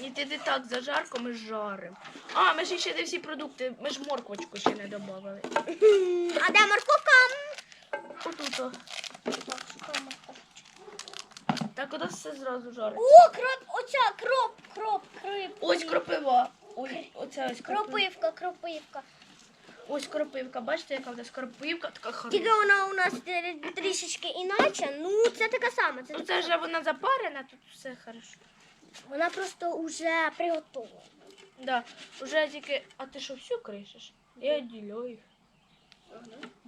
Ні, ти не так зажарко, ми жаримо. А, ми ж ще не всі продукти, ми ж морквочку ще не додавали. А де морковка? Отут. о. Так, у нас все зразу жарить. О, кроп, оця кроп, кроп, крип. Ось кропива. Ой, оце ось кропива. Кропивка, кропивка. Ось кропивка. Бачите, яка в нас кропивка така Тільки хороша. вона у нас трішечки іначе. Ну, це така сама. Це, Ну така це сама. вже вона запарена, тут все хорошо. Вона просто вже приготовлена. Да, уже тільки. А ти що всю кришиш? Я ділю їх.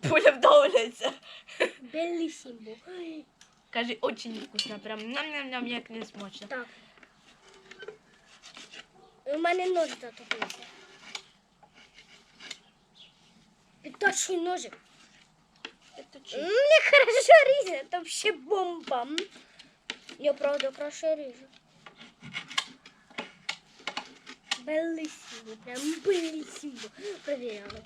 Поля вдавляється. Белісімо. Каже, очень вкусно, прям ням-ням-ням, як не смачно. Так. У мене нож затопився. Підточний ножик. Это чи? М, Мне хорошо ріже, там ще бомба. М. Я правда краще ріжу. Белісімо, прям белісімо. Провіряли.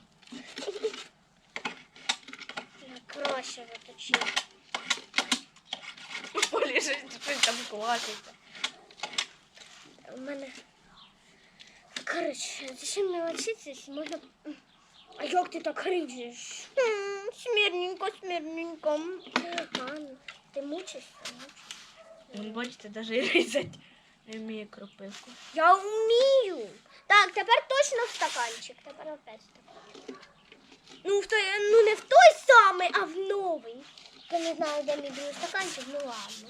Я краще заточила. Полі щось там кваситься. У мене. Коротше, зачем мені вчитися, якщо можна. М. А як ти так ріжеш? М, Смірненько, смірненько. М. А, ну, ти мучишся? мучишся. Вон, бачите, навіть різать не вміє кропивку. Я вмію. Так, тепер точно в стаканчик. Тепер опять стаканчик. Ну, в той, ну не в той самий, а в новий. Я не знаю, де мій другий стаканчик, ну ладно.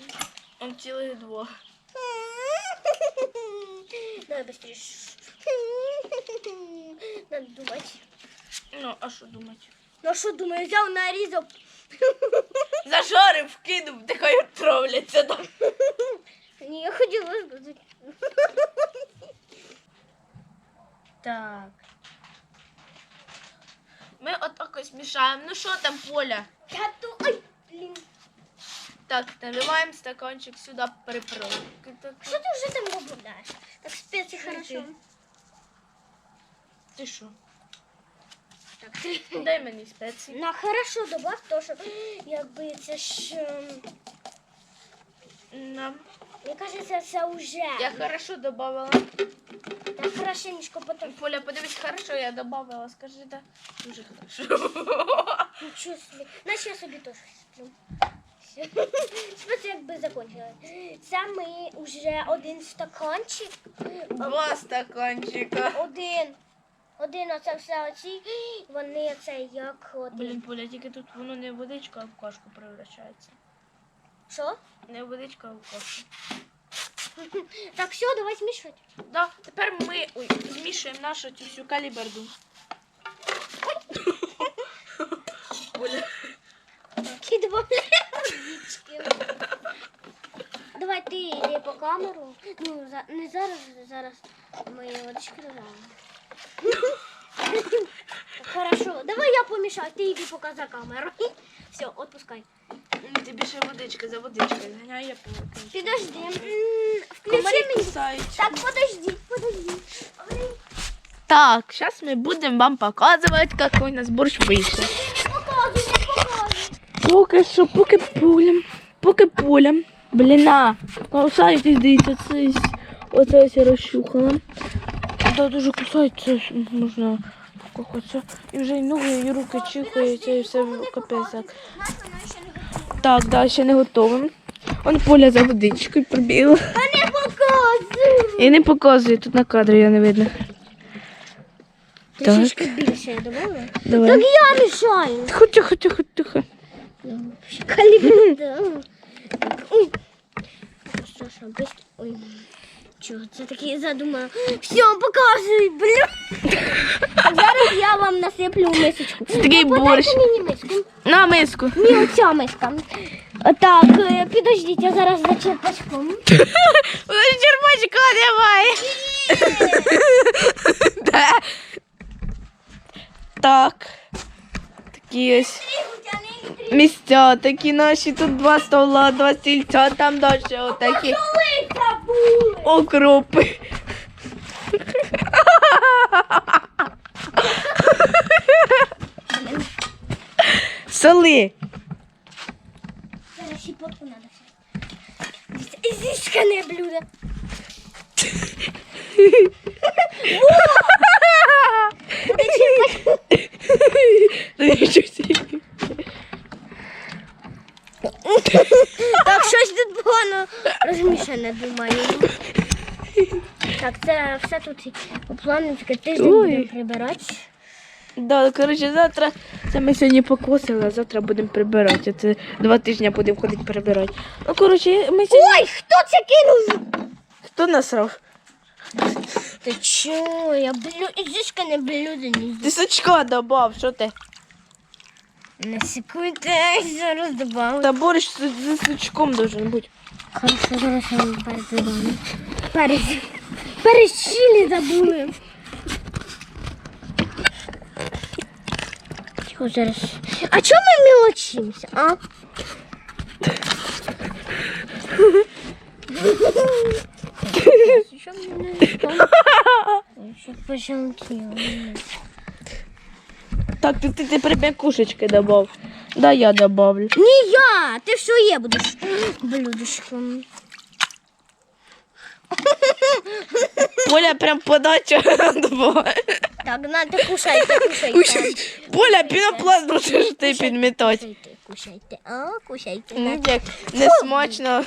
Он цілих двох. Давай быстрее. Надо думать. Ну, а що думати? Ну а що думаю, взяв нарізав. Зажарив, вкинув, нехай отравляться. Да. Ні, я хотіла сказати. Так. Ми отак ось мішаємо. Ну що там, Поля? Я то... Ай, блін. Так, наливаємо стаканчик сюди приправи. Так, Що ти вже там додаєш? Так спеці хорошо. ти? Ти що? Так. Дай мені спеції. На хорошо добав, то що якби це ж... ем, На. Мені кажеться, це вже. Я хорошо добавила. Так хорошенечко потім. Поля, подивись, хорошо я добавила. Скажи, да. Дуже хорошо. Нічого собі. Наче я собі теж сплю. Спеці якби закончили. Це ми вже один стаканчик. Два стаканчика. Один. Один оце все оці. Вони це як один. Блін, Поля, тільки тут воно не в водичку, а в кашку превращається. Що? Не в водичку, а в кашку. Так, все, давай змішувати. Да, тепер ми ой, змішуємо нашу цю всю каліберду. Поля. І додаємо. Давай ти йди по камеру. Ну, за- не зараз, зараз ми водички додаємо. Так, Хорошо, давай я помішаю, ти йди поки за камеру. Все, відпускай. Тобі ще водичка за водичкою. Зганяй, я повикину. Підожди. М, Включи мені. кусають. Так, подожди, подожди. Так, сейчас мы будем вам показывать, какой у нас борщ вийшов. Показуй, не показуй. Поки що, поки полем, поки полем. Бліна, кусають, дивіться, це ось- оце ось я розчухала. Да, дуже кусається, можна покохатися. І вже і ноги, і руки чихаються, і все капець. так. Нас вона ще не. Так, да, ще не готовим. Он поля за водичкою пробігла. А не показує. І не показує, тут на кадрі я не видно. Так. Трішечки більше я добавила. Так я мішаю. Тихо, тихо, тихо, тихо. Калібр. Ой. Що, що, быстро. Ой. Чого це таке задумала? Все, показуй. Так, зараз я вам насиплю в мисочку. Такий Ну, борщ. мені миску. На миску. Ні, оця миска. Так, е, підождіть, я зараз за черпачком. Черпачка немає. Да. Так. Такі ось місця, такі наші. Тут два стола, два стільця, там далі отакі Коли забули? Окропи. Соли. Зараз щепотку надо. Изысканное блюдо. Так, щось тут погано розмішане, думаю. Так, це все тут по плану тільки тиждень Ой. будемо прибирати. Да, коротше, завтра це ми сьогодні покосили, а завтра будемо прибирати. Це два тижні будемо ходити прибирати. Ну, коротше, ми сьогодні. Ой, хто це кинув? Хто насрав? Ти чо? Я блю... Зішка не блюдо не Ти сачка добав, що ти? На секунду, я зараз добавлю. Та борщ з, з сачком должен бути. Хорошо, зараз я вам передаваю. Перець. Перець чилі забули. Тихо, зараз. А чому ми мілочимося, а? Що мене Що пожалтіло. Так, ти, ти тепер м'якушечки добав. Да, я добавлю. Не я, ти що є будеш блюдечком. Поля прям подача добаває. Так, на, ти кушайте, кушайте. Ой, Поля, пінопласт будеш ти підмітати. Кушайте, кушайте. А, кушайте. Ну, Так. як не смачно.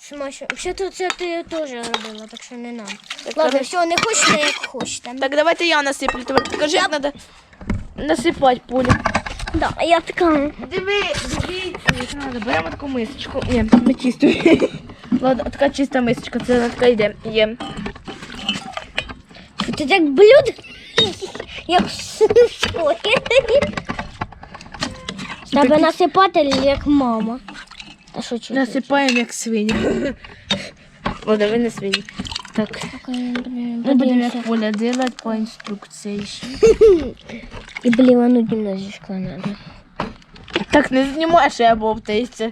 Смачно. Все тут це ти теж робила, так що не нам. Так, Ладно, все, не хочете, як хочете. Так, давайте я насиплю. Тепер покажи, як треба насипати полю. Да, я така. Диви, дивіться, треба. Беремо таку мисочку. Ні, ми чисту. Ладно, така чиста мисочка, це вона така йде. Є. Ти так блюд, як в школі. Тебе насипати як мама. А що чи? Насипаємо як свині. Ладно, ви не свині. Так. Ми будемо як поля делать по інструкції. І блівануть немножечко надо. Так, не знімаєш, я бовтається.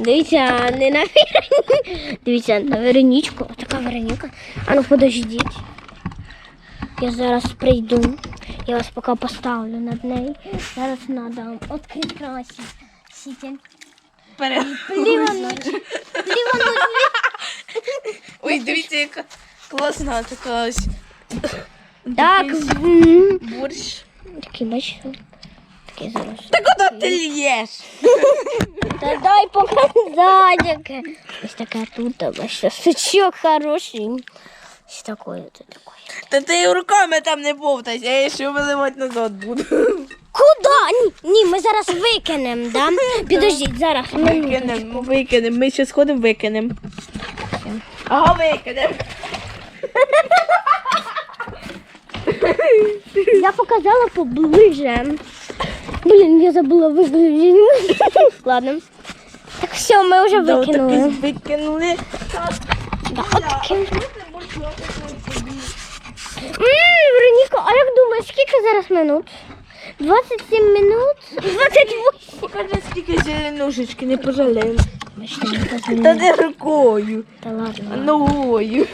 Дивіться, не на Вероні- Дивіться, на Веронічку. Така Вероніка. А ну подождіть. Я зараз прийду. Я вас поки поставлю над нею. Зараз надо відкрити красі. Сіті. Плівануть. Плівануть. Ой, дивіться, яка класна така ось. Так. Борщ. Такий, бачите? Такий зараз. Та куди ти л'єш? Та дай показати. Ось таке тут, бачите, сучок хороший. Ось такое тут такое. Та ти руками там не бовтайся, я ще виливати назад буду. Куда? Ні, ні, ми зараз викинемо, да? Підождіть, зараз. Викинемо, викинемо. Ми ще сходимо, викинемо. Ага, викинемо. Я показала поближе. Блін, я забула виключити. Ладно. Так все, ми вже Да, викинули. отакі Викинули. Да, отакі. Ммм, Вероніка, а як думаєш, скільки зараз минут? 27 минут? 28. Покажи, скільки зеленушечки, не пожалеємо. Та не рукою, Та ладно. ногою.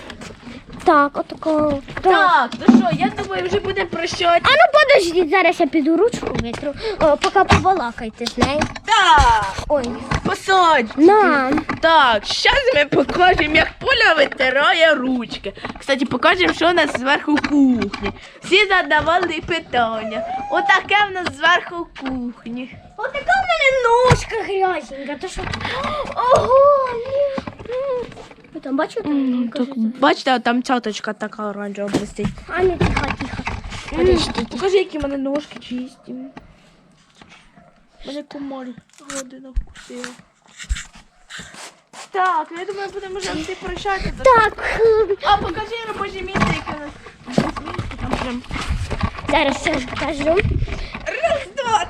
Так, отако. Так. Так, ну що, я тобою вже будемо прощати. А ну подождіть, зараз я піду ручку витру. О, поки побалакайте з нею. Так, Ой, посадь. на. Так, зараз ми покажемо, як Поля витирає ручки. Кстати, покажемо, що у нас зверху кухні. Всі задавали питання. Отаке в нас зверху кухні. Отака в мене ножка грязенька. То що? Ого, ні. М. Ви там бачите? М, Так, бачите, там цяточка така оранжева блистить. А не тихо, тихо. Подождіть. Покажи, які в мене ножки чисті. Мене комар година вкусила. Так, я думаю, будемо вже всі прощати. Так, А покажи робоче місце, яке у нас. Там прям зараз все покажу. Раз, два,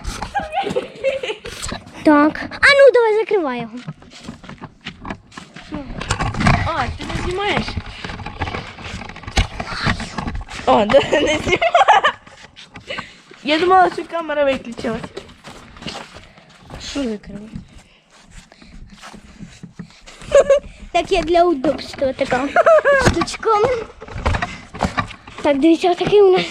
Так. А ну давай закривай його. А, ти не знімаєш? О, да, не знімаю. Я думала, що камера виключилась. Що закрили? Так я для удобства така штучка. Так, дивіться, такий у нас.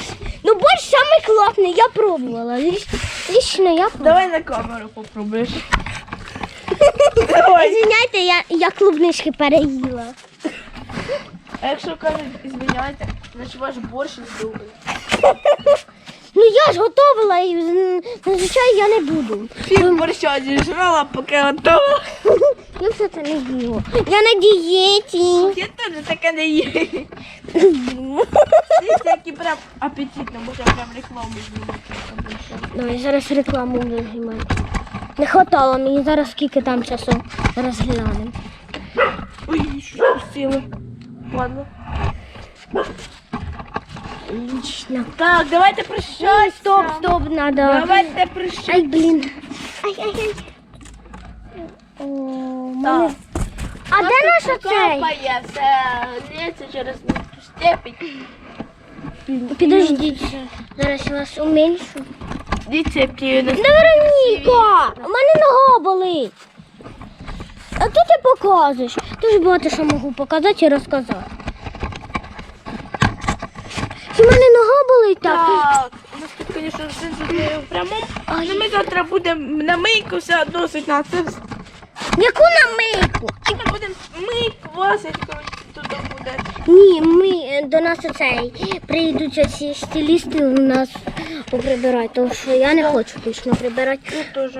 Ну, борщ самий класний, я пробувала. Ліч- Лічно я пробувала. Давай на камеру попробуєш. Давай. Извиняйте, я, я клубнички переїла. А якщо кажуть, звиняйте, значить ваш борщ здобув. Ну я ж готувала і зазвичай я не буду. Пів борща зіжрала, поки готова. Я все це не їла. Я на дієті. Я теж таке не їм. Дивіться, які прям апетитно, може прям рекламу знімати. Давай зараз рекламу буду знімати. Не хватало мені зараз скільки там часу розглянемо. Ой, що спустили. Ладно. Лічно. Так, давайте прощатися. Ой, стоп, стоп, надо. Давайте прощатися. Ай, блін. Ай, ай, ай. О, мене... А де наша цей? Капає, все, лється через степень. Підождіть. Зараз я вас уменьшу. Дивіться, які Вероніка! У мене нога болить. А ти показуєш? Дуже багато що можу показати і розказати. У мене нога болить так. Так, у нас тут, звісно, все в прямому, але ми завтра будемо на мийку все досить на це. Яку на мийку? Ми будемо мийку, Васечка тут буде. Ні, ми е, до нас оцей прийдуть оці стилісти у нас поприбирати, тому що я не хочу точно прибирати. Я теж.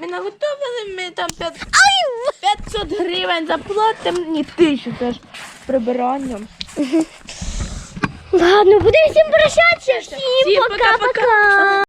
Ми наготовили, ми там 5, 500 гривень заплатимо, ні, тисячу це ж прибиранням. Ладно, будемо всім прощатися. Всім пока-пока.